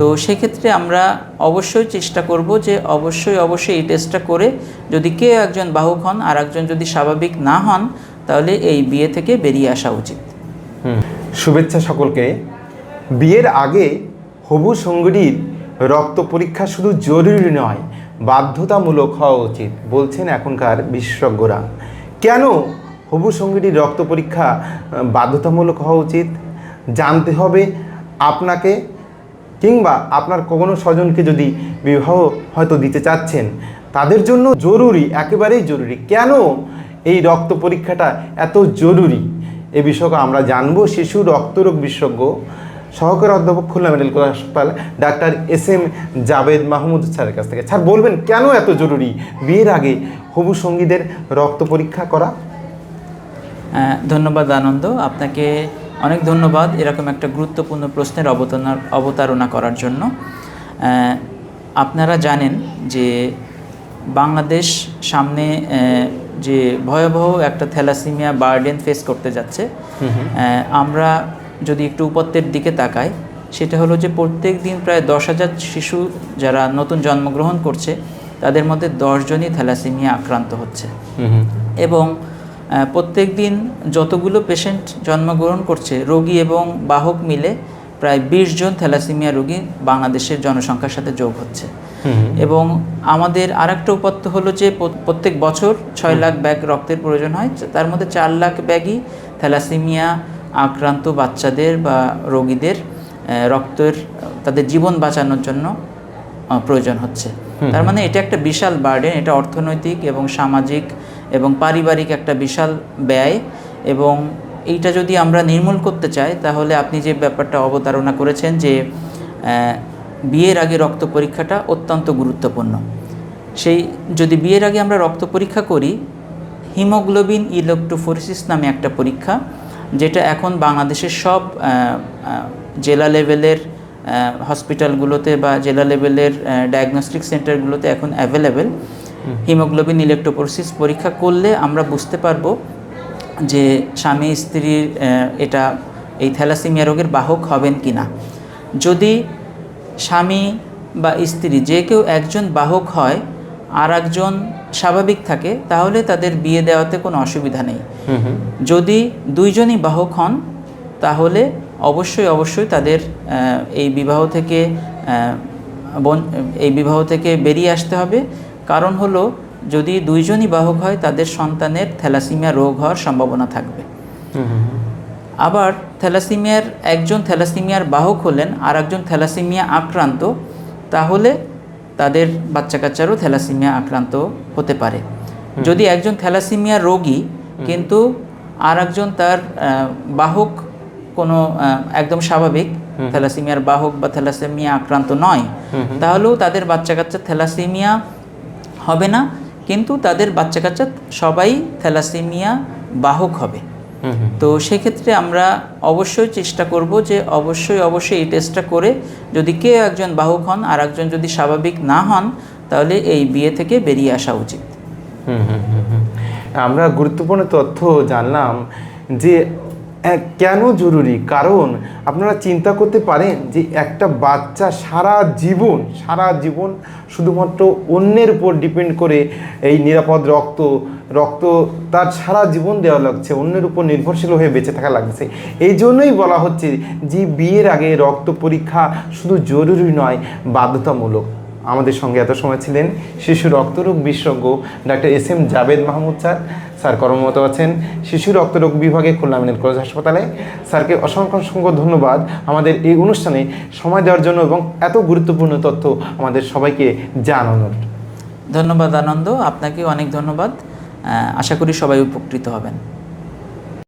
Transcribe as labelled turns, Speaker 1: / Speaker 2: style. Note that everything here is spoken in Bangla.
Speaker 1: তো সেক্ষেত্রে আমরা অবশ্যই চেষ্টা করব যে অবশ্যই অবশ্যই এই টেস্টটা করে যদি কেউ একজন বাহক হন আর একজন যদি স্বাভাবিক না হন, তাহলে এই বিয়ে থেকে বেরিয়ে আসা উচিত।
Speaker 2: শুভেচ্ছা সকলকে। বিয়ের আগে হবু সঙ্গীর রক্ত পরীক্ষা শুধু জরুরি নয়, বাধ্যতামূলক হওয়া উচিত, বলছেন এখনকার বিশেষজ্ঞরা। কেন হবু সঙ্গীটির রক্ত পরীক্ষা বাধ্যতামূলক হওয়া উচিত? জানতে হবে আপনাকে। কিংবা আপনার কোনো স্বজনকে যদি বিবাহ হয়তো দিতে চাচ্ছেন, তাদের জন্য জরুরি, একেবারেই জরুরি। কেন এই রক্ত পরীক্ষাটা এত জরুরি? এ বিষয়ে আমরা জানব শিশু রক্তরোগ বিশেষজ্ঞ সহকারী অধ্যাপক খুলনা মেডিকেল হাসপাতাল doctor S M Javed Mahmud স্যারের কাছ থেকে। স্যার, বলবেন কেন এত জরুরি? বিয়ের আগে হবু সঙ্গীদের রক্ত পরীক্ষা করা?
Speaker 1: ধন্যবাদ আনন্দ। আপনাকে অনেক ধন্যবাদ এরকম একটা গুরুত্বপূর্ণ প্রশ্নের অবতারণা অবতারণা করার জন্য। আপনারা জানেন যে বাংলাদেশ সামনে যে ভয়াবহ একটা থ্যালাসিমিয়া বার্ডেন ফেস করতে যাচ্ছে। আমরা যদি একটু উপত্যের দিকে তাকাই সেটা হলো যে প্রত্যেক দিন প্রায় দশ হাজার শিশু যারা নতুন জন্মগ্রহণ করছে তাদের মধ্যে দশজনই থ্যালাসিমিয়া আক্রান্ত হচ্ছে। এবং প্রত্যেক দিন যতগুলো পেশেন্ট জন্মগ্রহণ করছে রোগী এবং বাহক মিলে প্রায় বিশ জন থ্যালাসিমিয়া রোগী বাংলাদেশের জনসংখ্যার সাথে যোগ হচ্ছে। এবং আমাদের আর একটা উপাত্ত হলো যে প্রত্যেক বছর ছয় লাখ ব্যাগ রক্তের প্রয়োজন হয়। তার মধ্যে চার লাখ ব্যাগই থ্যালাসিমিয়া আক্রান্ত বাচ্চাদের বা রোগীদের রক্তের তাদের জীবন বাঁচানোর জন্য প্রয়োজন হচ্ছে। তার মানে এটা একটা বিশাল বার্ডেন এটা অর্থনৈতিক এবং সামাজিক এবং পারিবারিক একটা বিশাল ব্যয় এবং এইটা যদি আমরা নির্মূল করতে চাই, তাহলে আপনি যে ব্যাপারটা অবতারণা করেছেন যে বিয়ের আগে রক্ত পরীক্ষাটা অত্যন্ত গুরুত্বপূর্ণ। সেই যদি বিয়ের আগে আমরা রক্ত পরীক্ষা করি, হিমোগ্লোবিন ইলেকট্রোফোরেসিস নামে একটা পরীক্ষা, যেটা এখন বাংলাদেশের সব জেলা লেভেলের হসপিটালগুলোতে বা জেলা লেভেলের ডায়াগনস্টিক সেন্টারগুলোতে এখন অ্যাভেলেবেল হিমোগ্লোবিন ইলেকট্রোফোরেসিস পরীক্ষা করলে আমরা বুঝতে পারব যে স্বামী স্ত্রীর এটা এই থ্যালাসিমিয়া রোগের বাহক হবেন কি না যদি স্বামী বা স্ত্রী যে কেউ একজন বাহক হয় আর একজন স্বাভাবিক থাকে তাহলে তাদের বিয়ে দেওয়াতে কোনো অসুবিধা নেই। যদি দুইজনই বাহক হন তাহলে অবশ্যই অবশ্যই তাদের এই বিবাহ থেকে এই বিবাহ থেকে বেরিয়ে আসতে হবে। কারণ হলো যদি দুইজনই বাহক হয় তাদের সন্তানের থ্যালাসিমিয়া রোগ হওয়ার সম্ভাবনা থাকবে। আবার থ্যালাসিমিয়ার একজন থ্যালাসিমিয়ার বাহক হলেন আর একজন থ্যালাসিমিয়া আক্রান্ত তাহলে তাদের বাচ্চা কাচ্চারও থ্যালাসিমিয়া আক্রান্ত হতে পারে। যদি একজন থ্যালাসিমিয়া রোগী কিন্তু আর একজন তার বাহক কোনো একদম স্বাভাবিক থ্যালাসিমিয়ার বাহক বা থ্যালাসেমিয়া আক্রান্ত নয় তাহলেও তাদের বাচ্চা কাচ্চা থ্যালাসিমিয়া হবে না কিন্তু তাদের বাচ্চা কাচ্চা সবাই থ্যালাসিমিয়া বাহক হবে। তো সেক্ষেত্রে আমরা অবশ্যই চেষ্টা করব যে অবশ্যই অবশ্যই এই টেস্টটা করে যদি কেউ একজন বাহক হন আর একজন যদি স্বাভাবিক না হন তাহলে এই বিয়ে থেকে বেরিয়ে আসা উচিত।
Speaker 2: হুম হুম হুম হুম। আমরা গুরুত্বপূর্ণ তথ্য জানলাম যে কেন জরুরি? কারণ আপনারা চিন্তা করতে পারেন যে একটা বাচ্চা সারা জীবন সারা জীবন শুধুমাত্র অন্যের উপর ডিপেন্ড করে এই নিরাপদ রক্ত রক্ত তার সারা জীবন দেওয়া লাগছে, অন্যের উপর নির্ভরশীল হয়ে বেঁচে থাকা লাগছে। এই জন্যই বলা হচ্ছে যে বিয়ের আগে রক্ত পরীক্ষা শুধু জরুরি নয়, বাধ্যতামূলক। আমাদের সঙ্গে এত সময় ছিলেন শিশু রক্তরোগ বিশেষজ্ঞ doctor S M Javed Mahmud sir. Sir কর্মরত আছেন শিশু রক্তরোগ বিভাগে খুলনা মেডিকেল কলেজ হাসপাতালে। স্যারকে অসংখ্য অসংখ্য ধন্যবাদ আমাদের এই অনুষ্ঠানে সময় দেওয়ার জন্য এবং এত গুরুত্বপূর্ণ তথ্য আমাদের সবাইকে জানানোর।
Speaker 1: ধন্যবাদ আনন্দ আপনাকে অনেক ধন্যবাদ। আশা করি সবাই উপকৃত হবেন।